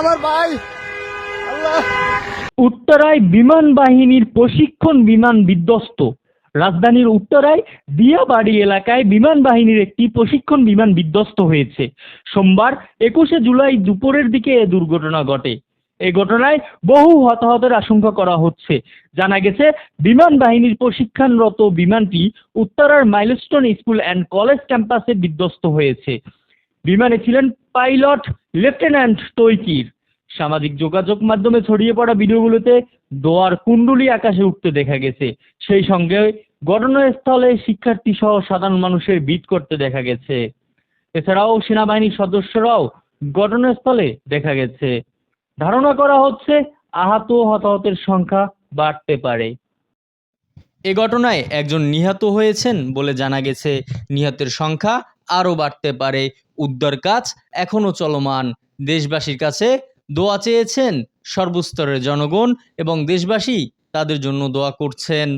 আমার ভাই। উত্তরায় বিমান বাহিনীর প্রশিক্ষণ বিমান বিধ্বস্ত। রাজধানীর উত্তরায় দিয়াবাড়ি এলাকায় বিমান বাহিনীর একটি প্রশিক্ষণ বিমান বিধ্বস্ত হয়েছে। সোমবার একুশে জুলাই দুপুরের দিকে এ দুর্ঘটনা ঘটে। এই ঘটনায় বহু হতাহতের আশঙ্কা করা হচ্ছে। জানা গেছে, বিমান বাহিনীর প্রশিক্ষণরত বিমানটি উত্তরার মাইলস্টোন স্কুল অ্যান্ড কলেজ ক্যাম্পাসে বিধ্বস্ত হয়েছে। বিমানে ছিলেন পাইলট লেফটেন্যান্ট তৈকির। সামাজিক যোগাযোগ মাধ্যমে ছড়িয়ে পড়া ভিডিওগুলোতে দোয়ার কুণ্ডুলি আকাশে উঠতে দেখা গেছে। সেই সঙ্গে ঘটনাস্থলে শিক্ষার্থী সহ সাধারণ মানুষের ভিড় করতে দেখা গেছে। এছাড়াও সেনাবাহিনীর সদস্যরাও ঘটনাস্থলে দেখা গেছে। ধারণা করা হচ্ছে আহত হতাহতের সংখ্যা বাড়তে পারে। এ ঘটনায় একজন নিহত হয়েছেন বলে জানা গেছে। নিহতের সংখ্যা আরও বাড়তে পারে। উদ্ধার কাজ এখনও চলমান। দেশবাসীর কাছে দোয়া চেয়েছেন সর্বস্তরের জনগণ এবং দেশবাসী তাদের জন্য দোয়া করছেন।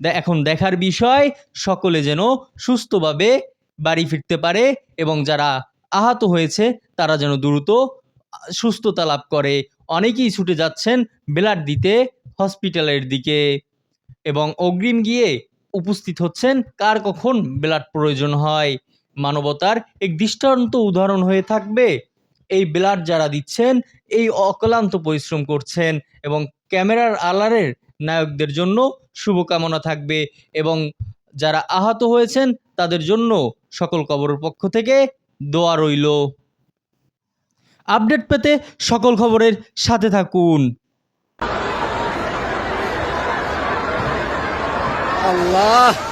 এখন দেখার বিষয়, সকলে যেন সুস্থভাবে বাড়ি ফিরতে পারে এবং যারা আহত হয়েছে, তারা যেন দ্রুত সুস্থতা লাভ করে। অনেকেই ছুটে যাচ্ছেন ব্লাড দিতে হসপিটালের দিকে এবং অগ্রিম গিয়ে উপস্থিত হচ্ছেন কার কখন ব্লাড প্রয়োজন হয়। মানবতার এক দৃষ্টান্ত উদাহরণ হয়ে থাকবে। এই ব্লাড যারা দিচ্ছেন, এই অক্লান্ত পরিশ্রম করছেন এবং ক্যামেরার আলারের নায়কদের জন্য শুভকামনা থাকবে এবং যারা আহত হয়েছেন, তাদের জন্য সকল কবরের পক্ষ থেকে দোয়া রইল। আপডেট পেতে সকল খবরের সাথে থাকুন। আল্লাহ!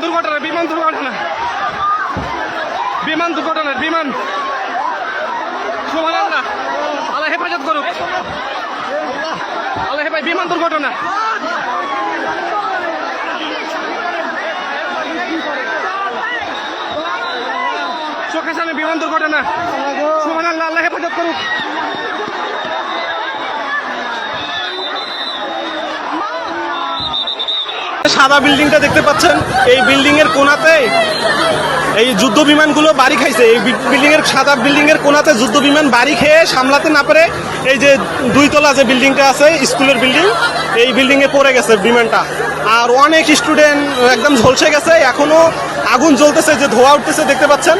দুর্ঘটনা, বিমান দুর্ঘটনা। বিমান দুর্ঘটনা, বিমান। আল্লাহ আল্লাহ হেফাজত করুক। আল্লাহ বিমান দুর্ঘটনা। চোখের সামনে বিমান দুর্ঘটনা। সুমান আল্লাহ আল্লাহ হেফাজত করুক। সাদা বিল্ডিংটা দেখতে পাচ্ছেন। এই বিল্ডিং এর কোনাতে এই যুদ্ধ বিমানগুলো বাড়ি খাইছে। এই বিল্ডিং এর সাদা বিল্ডিং এর কোনাতে যুদ্ধ বিমান বাড়ি খেয়ে সামলাতে না পারে এই যে দুইতলা যে বিল্ডিংটা আছে, স্কুলের বিল্ডিং, এই বিল্ডিং এ পড়ে গেছে বিমানটা। আর অনেক স্টুডেন্ট একদম ঝলসে গেছে। এখনও আগুন জ্বলতেছে, যে ধোয়া উঠতেছে, দেখতে পাচ্ছেন?